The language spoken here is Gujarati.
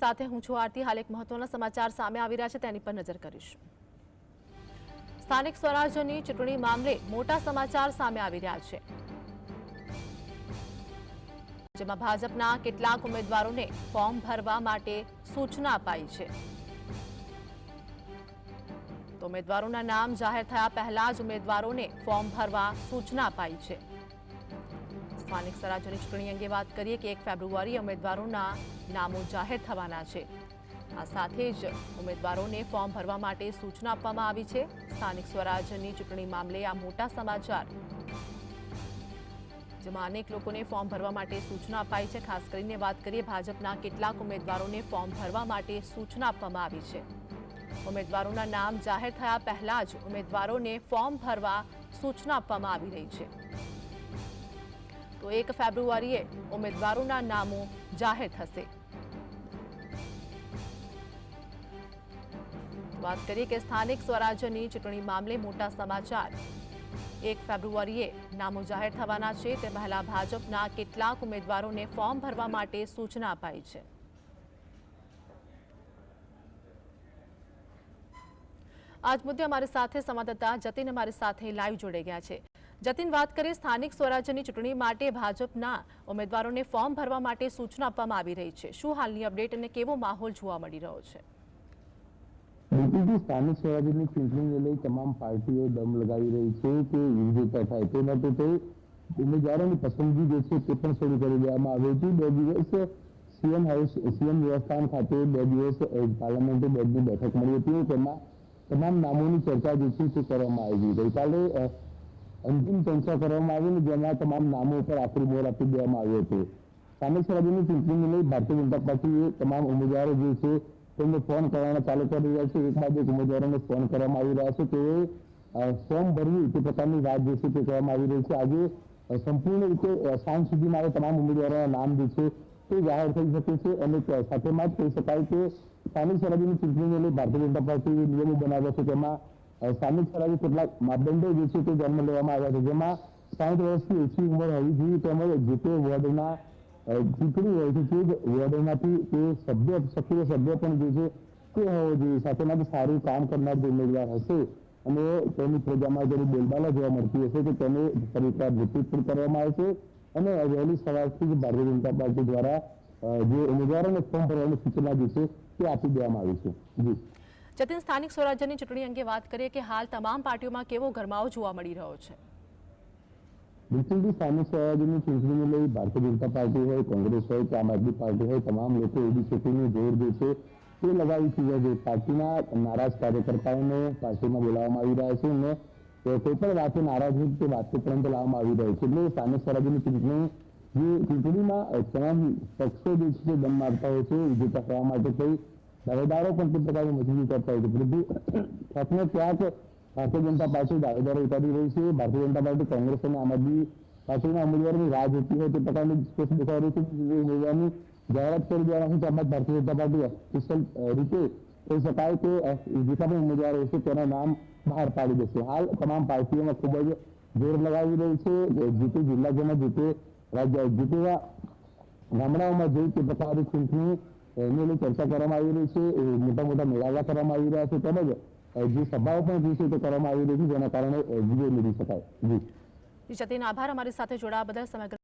સાથે હું છું આરતી. હાલ એક મહત્વના સમાચાર સામે આવી રહ્યા છે, તેની પર નજર કરીશું. સ્થાનિક સ્વરાજ્યની ચૂંટણી મામલે મોટા સમાચાર સામે આવી રહ્યા છે. જેમાં ભાજપના કેટલાક ઉમેદવારોને ફોર્મ ભરવા માટે સૂચના અપાઈ છે. તો ઉમેદવારોના નામ જાહેર થયા પહેલા જ ઉમેદવારોને ફોર્મ ભરવા સૂચના અપાઈ છે. સ્થાનિક સ્વરાજ્યની ચૂંટણી અંગે વાત કરીએ કે એક ફેબ્રુઆરી ઉમેદવારોના નામો જાહેર થવાના છે. આ સાથે જ ઉમેદવારોને ફોર્મ ભરવા માટે સૂચના આપવામાં આવી છે. સ્થાનિક સ્વરાજ્યની ચૂંટણી મામલે આ મોટા સમાચાર. જેમાં અનેક લોકોને ફોર્મ ભરવા માટે સૂચના અપાઈ છે. ખાસ કરીને વાત કરીએ ભાજપના કેટલાક ઉમેદવારોને ફોર્મ ભરવા માટે સૂચના આપવામાં આવી છે. ઉમેદવારોના નામ જાહેર થયા પહેલા જ ઉમેદવારોને ફોર્મ ભરવા સૂચના આપવામાં આવી રહી છે. તો એક ફેબ્રુઆરીએ ઉમેદવારોના નામો જાહેર થશે. વાત કરીએ કે સ્થાનિક સ્વરાજ્યની ચૂંટણી મામલે મોટા સમાચાર. એક ફેબ્રુઆરીએ નામો જાહેર થવાના છે તે પહેલા ભાજપના કેટલાક ઉમેદવારોને ફોર્મ ભરવા માટે સૂચના અપાઈ છે. આજ મુદ્દે અમારી સાથે સંવાદદાતા જતીન અમારી સાથે લાઈવ જોડાઈ ગયા છે. જતીન વાત કરીએ સ્થાનિક સ્વરાજ્યની ચૂંટણી માટે ભાજપના ઉમેદવારોને ફોર્મ ભરવા માટે સૂચના આપવામાં આવી રહી છે. શું હાલની અપડેટ અને કેવો માહોલ જોવા મળી રહ્યો છે? બીજેપી સ્થાનિક સ્વરાજ્યની ચૂંટણીને લઈ તમામ પાર્ટીઓ દમ લગાવી રહી છે કે વિજેતા થાય તે માટે તે ઉમેદવારોની પસંદગી જે છે તે પણ શરૂ કરી દેવામાં આવી હતી. બે દિવસ સીએમ હાઉસ સીએમ નિવાસસ્થાન ખાતે બે દિવસ અ, પાર્લામેન્ટરી બેઠક મળી હતી તેમાં તમામ નામોની ચર્ચા જે છે તે કરવામાં આવી ગઈકાલે અંતિમ ચર્ચા કરવામાં આવી ને જેમાં તમામ નામો ઉપર આખરી મોર આપી દેવામાં આવ્યો હતો. સ્થાનિક સ્વરાજ્યની ચૂંટણીને લઈ ભારતીય જનતા પાર્ટીએ તમામ ઉમેદવારો જે છે તેમને ફોન કરવાના ચાલુ કરી રહ્યા છે. એક બાદ એક ઉમેદવારોને ફોન કરવામાં આવી રહ્યા છે. અ, ફોર્મ ભરવું તે પ્રકારની વાત જે છે તે કરવામાં આવી રહી છે. આજે સંપૂર્ણ રીતે સાંજ સુધીમાં તમામ ઉમેદવારોના નામ જે છે તે જાહેર થઈ શકે છે અને સાથેમાં જ કહી શકાય કે સ્થાનિક સ્વરાજ્યની ચૂંટણીને ભારતીય જનતા પાર્ટીએ નિયમો બનાવ્યા છે તેમાં સ્થાનિક સ્વરાજ્ય કેટલાક માપદંડો જે છે તે ધ્યાનમાં લેવામાં આવ્યા છે. જેમાં સાઠ વર્ષથી ઓછી ઉંમર હોવી જોઈએ તેમજ જે તે વોર્ડના ચૂંટણી હોય છે તે જ વોર્ડમાંથી તે સભ્ય, સક્રિય સભ્ય પણ જે છે તે હોવો જોઈએ. સાથેમાં જ સારું કામ કરનાર જે ઉમેદવાર હશે અને તેની પ્રજામાં જ્યારે બોલબાલા જોવા મળતી હશે તો તેને ફરી રિપીટ પણ કરવામાં આવશે. અને વહેલી સવારથી જ ભારતીય જનતા પાર્ટી દ્વારા જે ઉમેદવારોને ફોર્મ ભરવાની સૂચના જે છે તે આપી દેવામાં આવી છે. જી. જતીન સ્થાનિક સ્વરાજ્યની ચૂંટણી અંગે વાત કરીએ કે હાલ તમામ પાર્ટીઓમાં કેવો ગરમાવો જોવા મળી રહ્યો છે? બિલકુલથી સ્થાનિક સ્વરાજ્યની ચૂંટણીને લઈ ભારતીય જનતા પાર્ટી હોય કોંગ્રેસ હોય કે આમ આદમી પાર્ટી હોય તમામ લોકો એબીસીપીનું જોર જે છે તે લગાવી ચૂક્યા છે. પાર્ટીના નારાજ કાર્યકર્તાઓને પાર્ટીમાં બોલાવવામાં આવી રહ્યા છે અને કોઈ પણ વાતે નારાજ કે વાત પરંતુ લાવવામાં આવી રહ્યો છે. એટલે સ્થાનિક સ્વરાજ્યની ચૂંટણી, જે ચૂંટણીમાં તમામ પક્ષો જે છે દમ મારતા હોય છે, વિજેતા થવા માટે કોઈ દાવેદારો પણ તે પ્રકારની મજબૂરી કરતા હોય છે. પરંતુ ને ક્યાંક ભારતીય જનતા પાર્ટી દાવેદારો ઉતારી રહી છે. ભારતીય જનતા પાર્ટી કોંગ્રેસ અને આમ આદમી પાર્ટીના ઉમેદવારોની રાહ જોતી હોય તે પ્રકારની સ્પષ્ટ દેખાઈ રહી છે. ઉમેદવારની જાહેરાત કરી દેવાના છે ભારતીય જનતા પાર્ટી ઓફિશિયલ રીતે કહી શકાય કે અ, જેટલા પણ ઉમેદવારો છે તેના નામ બહાર પાડી દેશે હાલ તમામ પાર્ટીઓમાં ખૂબ જ જોર લગાવી રહી છે જે તે જિલ્લાજોમાં જે તે રાજ્ય જે તેવા ગામડાઓમાં જઈ તે પ્રકારની ચૂંટણી એને લઈ ચર્ચા કરવામાં આવી રહી છે એ મોટા મોટા મેળાવડા કરવામાં આવી રહ્યા છે તેમજ અ, જે સભાઓ પણ જે છે તે કરવામાં આવી રહી છે જેના કારણે અ, વિજય મેળવી શકાય જી જી જતીન આભાર અમારી સાથે જોડાવા બદલ સમગ્ર